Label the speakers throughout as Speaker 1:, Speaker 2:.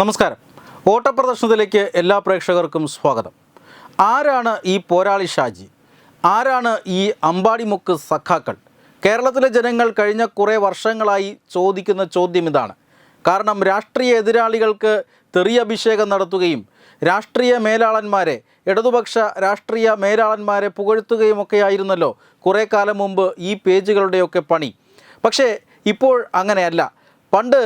Speaker 1: നമസ്കാരം. ഓട്ടപ്രദർശനത്തിലേക്ക് എല്ലാ പ്രേക്ഷകർക്കും സ്വാഗതം. ആരാണ് ഈ പോരാളി ഷാജി? ആരാണ് ഈ അമ്പാടിമുക്ക് സഖാക്കൾ? കേരളത്തിലെ ജനങ്ങൾ കഴിഞ്ഞ കുറേ വർഷങ്ങളായി ചോദിക്കുന്ന ചോദ്യം ഇതാണ്. കാരണം രാഷ്ട്രീയ എതിരാളികൾക്ക് തെറിയഭിഷേകം നടത്തുകയും രാഷ്ട്രീയ മേലാളന്മാരെ ഇടതുപക്ഷ രാഷ്ട്രീയ മേലാളന്മാരെ പുകഴ്ത്തുകയും ഒക്കെ ആയിരുന്നല്ലോ കുറേ കാലം മുമ്പ് ഈ പേജുകളുടെയൊക്കെ പണി. പക്ഷേ ഇപ്പോൾ അങ്ങനെയല്ല. പണ്ട്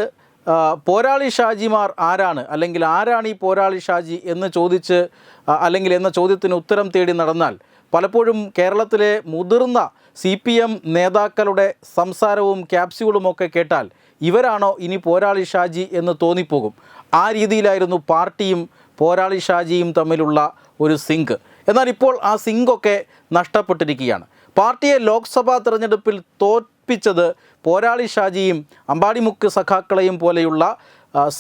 Speaker 1: പോരാളി ഷാജിമാർ ആരാണ്? അല്ലെങ്കിൽ ആരാണ് ഈ പോരാളി ഷാജി എന്ന് ചോദിച്ച് അല്ലെങ്കിൽ എന്ന ചോദ്യത്തിന് ഉത്തരം തേടി നടന്നാൽ പലപ്പോഴും കേരളത്തിലെ മുതിർന്ന സി പി എം നേതാക്കളുടെ സംസാരവും ക്യാപ്സ്യൂളുമൊക്കെ കേട്ടാൽ ഇവരാണോ ഇനി പോരാളി ഷാജി എന്ന് തോന്നിപ്പോകും. ആ രീതിയിലായിരുന്നു പാർട്ടിയും പോരാളി ഷാജിയും തമ്മിലുള്ള ഒരു സിങ്ക്. എന്നാൽ ഇപ്പോൾ ആ സിങ്കൊക്കെ നഷ്ടപ്പെട്ടിരിക്കുകയാണ്. പാർട്ടിയെ ലോക്സഭാ തെരഞ്ഞെടുപ്പിൽ തോൽപ്പിച്ചത് പോരാളി ഷാജിയും അമ്പാടിമുക്ക് സഖാക്കളെയും പോലെയുള്ള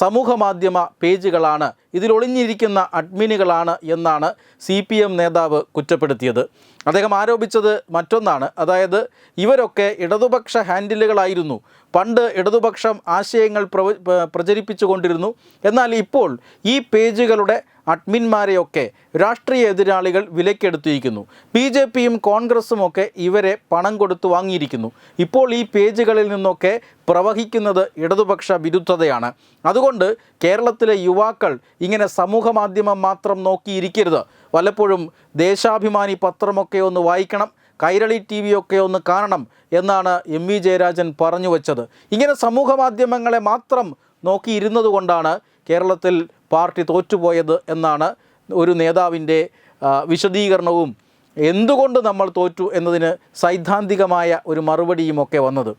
Speaker 1: സമൂഹ മാധ്യമ പേജുകളാണ്. ഇതിലൊളിഞ്ഞിരിക്കുന്ന അഡ്മിനുകളാണ് എന്നാണ് സി പി എം നേതാവ് കുറ്റപ്പെടുത്തിയത്. അദ്ദേഹം ആരോപിച്ചത് മറ്റൊന്നാണ്. അതായത് ഇവരൊക്കെ ഇടതുപക്ഷ ഹാൻഡിലുകളായിരുന്നു. പണ്ട് ഇടതുപക്ഷം ആശയങ്ങൾ പ്രവ പ്രചരിപ്പിച്ചു പ്രചരിപ്പിച്ചുകൊണ്ടിരുന്നു. എന്നാൽ ഇപ്പോൾ ഈ പേജുകളുടെ അഡ്മിന്മാരെയൊക്കെ രാഷ്ട്രീയ എതിരാളികൾ വിലക്കെടുത്തിരിക്കുന്നു. ബി ജെ പിയും കോൺഗ്രസും ഒക്കെ ഇവരെ പണം കൊടുത്തു വാങ്ങിയിരിക്കുന്നു. ഇപ്പോൾ ഈ പേജുകളിൽ നിന്നൊക്കെ പ്രവഹിക്കുന്നത് ഇടതുപക്ഷ വിരുദ്ധതയാണ്. അതുകൊണ്ട് കേരളത്തിലെ യുവാക്കൾ ഇങ്ങനെ സമൂഹ മാധ്യമം മാത്രം നോക്കിയിരിക്കരുത്. വല്ലപ്പോഴും ദേശാഭിമാനി പത്രമൊക്കെ ഒന്ന് വായിക്കണം കൈരളി ടി വിയൊക്കെ ഒന്ന് കാണണം എന്നാണ് എം വി ജയരാജൻ പറഞ്ഞു വച്ചത്. ഇങ്ങനെ സമൂഹ മാധ്യമങ്ങളെ മാത്രം നോക്കിയിരുന്നത് കൊണ്ടാണ് കേരളത്തിൽ പാർട്ടി തോറ്റുപോയത് എന്നാണ് ഒരു നേതാവിന്റെ വിശദീകരണവും. എന്തുകൊണ്ട് നമ്മൾ തോറ്റു എന്നതിന് സൈദ്ധാന്തികമായ ഒരു മറുപടിയുമൊക്കെ വന്നത്.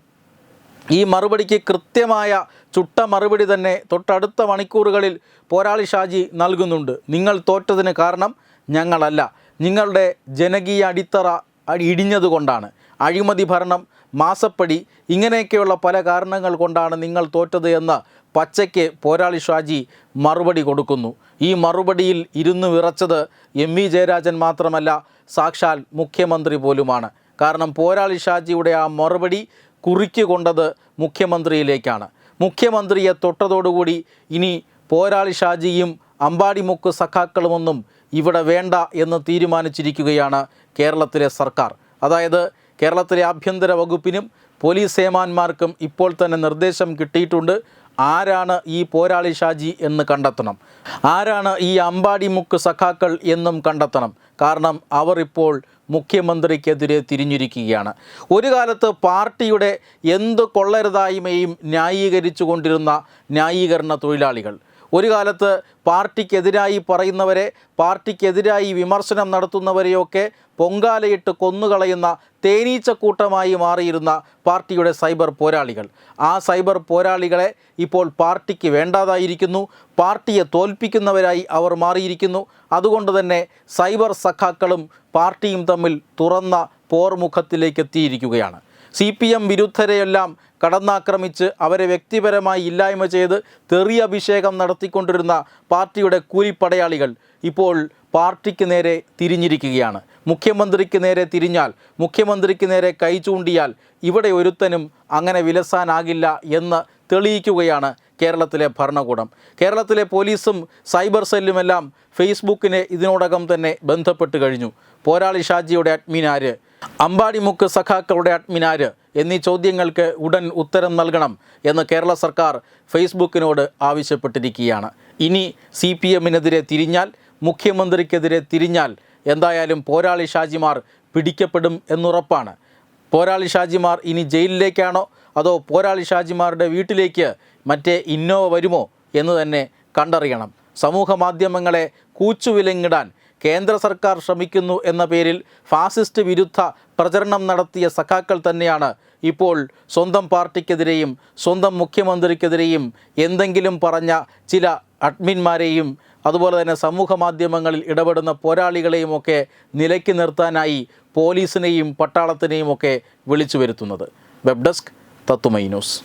Speaker 1: ഈ മറുപടിക്ക് കൃത്യമായ ചുട്ട മറുപടി തന്നെ തൊട്ടടുത്ത മണിക്കൂറുകളിൽ പോരാളി ഷാജി നൽകുന്നുണ്ട്. നിങ്ങൾ തോറ്റതിന് കാരണം ഞങ്ങളല്ല. നിങ്ങളുടെ ജനകീയ അടിത്തറ അടി ഇടിഞ്ഞതുകൊണ്ടാണ് അഴിമതി ഭരണം മാസപ്പടി ഇങ്ങനെയൊക്കെയുള്ള പല കാരണങ്ങൾ കൊണ്ടാണ് നിങ്ങൾ തോറ്റത് എന്ന് പച്ചയ്ക്ക് പോരാളി ഷാജി മറുപടി കൊടുക്കുന്നു. ഈ മറുപടിയിൽ ഇരുന്ന് വിറച്ചത് എം വി ജയരാജൻ മാത്രമല്ല സാക്ഷാൽ മുഖ്യമന്ത്രി പോലുമാണ്. കാരണം പോരാളി ഷാജിയുടെ ആ മറുപടി കുറിക്ക് കൊണ്ടത് മുഖ്യമന്ത്രിയിലേക്കാണ്. മുഖ്യമന്ത്രിയെ തൊട്ടതോടുകൂടി ഇനി പോരാളി ഷാജിയും അമ്പാടിമുക്ക് സഖാക്കളുമൊന്നും ഇവിടെ വേണ്ട എന്ന് തീരുമാനിച്ചിരിക്കുകയാണ് കേരളത്തിലെ സർക്കാർ. അതായത് കേരളത്തിലെ ആഭ്യന്തര വകുപ്പിനും പോലീസ് സേമാന്മാർക്കും ഇപ്പോൾ തന്നെ നിർദ്ദേശം കിട്ടിയിട്ടുണ്ട് ആരാണ് ഈ പോരാളി ഷാജി എന്ന് കണ്ടെത്തണം. ആരാണ് ഈ അമ്പാടിമുക്ക് സഖാക്കൾ എന്നും കണ്ടെത്തണം. കാരണം അവർ ഇപ്പോൾ മുഖ്യമന്ത്രിക്കെതിരെ തിരിഞ്ഞിരിക്കുകയാണ്. ഒരു കാലത്ത് പാർട്ടിയുടെ എന്ത് കൊള്ളരുതായ്മയും ന്യായീകരിച്ചു കൊണ്ടിരുന്ന ന്യായീകരണ തൊഴിലാളികൾ. ഒരു കാലത്ത് പാർട്ടിക്കെതിരായി പറയുന്നവരെ പാർട്ടിക്കെതിരായി വിമർശനം നടത്തുന്നവരെയൊക്കെ പൊങ്കാലയിട്ട് കൊന്നുകളയുന്ന തേനീച്ചക്കൂട്ടമായി മാറിയിരുന്ന പാർട്ടിയുടെ സൈബർ പോരാളികൾ. ആ സൈബർ പോരാളികളെ ഇപ്പോൾ പാർട്ടിക്ക് വേണ്ടാതായിരിക്കുന്നു. പാർട്ടിയെ തോൽപ്പിക്കുന്നവരായി അവർ മാറിയിരിക്കുന്നു. അതുകൊണ്ട് തന്നെ സൈബർ സഖാക്കളും പാർട്ടിയും തമ്മിൽ തുറന്ന പോർമുഖത്തിലേക്ക് എത്തിയിരിക്കുകയാണ്. സി പി എം വിരുദ്ധരെയെല്ലാം കടന്നാക്രമിച്ച് അവരെ വ്യക്തിപരമായി ഇല്ലായ്മ ചെയ്ത് തെറി അഭിഷേകം നടത്തിക്കൊണ്ടിരുന്ന പാർട്ടിയുടെ കൂലിപ്പടയാളികൾ ഇപ്പോൾ പാർട്ടിക്ക് നേരെ തിരിഞ്ഞിരിക്കുകയാണ്. മുഖ്യമന്ത്രിക്ക് നേരെ തിരിഞ്ഞാൽ മുഖ്യമന്ത്രിക്ക് നേരെ കൈ ചൂണ്ടിയാൽ ഇവിടെ ഒരുത്തനും അങ്ങനെ വിലസാനാകില്ല എന്ന് തെളിയിക്കുകയാണ് കേരളത്തിലെ ഭരണകൂടം. കേരളത്തിലെ പോലീസും സൈബർ സെല്ലുമെല്ലാം ഫേസ്ബുക്കിനെ ഇതിനോടകം തന്നെ ബന്ധപ്പെട്ട് കഴിഞ്ഞു. പോരാളി ഷാജിയുടെ അഡ്മിനാര് അമ്പാടിമുക്ക് സഖാക്കളുടെ അഡ്മിനാര് എന്നീ ചോദ്യങ്ങൾക്ക് ഉടൻ ഉത്തരം നൽകണം എന്ന് കേരള സർക്കാർ ഫേസ്ബുക്കിനോട് ആവശ്യപ്പെട്ടിരിക്കുകയാണ്. ഇനി സി പി എമ്മിനെതിരെ തിരിഞ്ഞാൽ മുഖ്യമന്ത്രിക്കെതിരെ തിരിഞ്ഞാൽ എന്തായാലും പോരാളി ഷാജിമാർ പിടിക്കപ്പെടും എന്നുറപ്പാണ്. പോരാളി ഷാജിമാർ ഇനി ജയിലിലേക്കാണോ? അതോ പോരാളി ഷാജിമാരുടെ വീട്ടിലേക്ക് മറ്റേ ഇന്നോവ വരുമോ എന്ന് തന്നെ കണ്ടറിയണം. സമൂഹ മാധ്യമങ്ങളെ കൂച്ചുവിലങ്ങിടാൻ കേന്ദ്ര സർക്കാർ ശ്രമിക്കുന്നു എന്ന പേരിൽ ഫാസിസ്റ്റ് വിരുദ്ധ പ്രചരണം നടത്തിയ സഖാക്കൾ തന്നെയാണ് ഇപ്പോൾ സ്വന്തം പാർട്ടിക്കെതിരെയും സ്വന്തം മുഖ്യമന്ത്രിക്കെതിരെയും എന്തെങ്കിലും പറഞ്ഞ ചില അഡ്മിന്മാരെയും അതുപോലെ തന്നെ സമൂഹ മാധ്യമങ്ങളിൽ ഇടപെടുന്ന പോരാളികളെയും ഒക്കെ നിലയ്ക്ക് നിർത്താനായി പോലീസിനെയും പട്ടാളത്തിനെയും ഒക്കെ വിളിച്ചു വരുത്തുന്നത്. Web desk Thathumai news.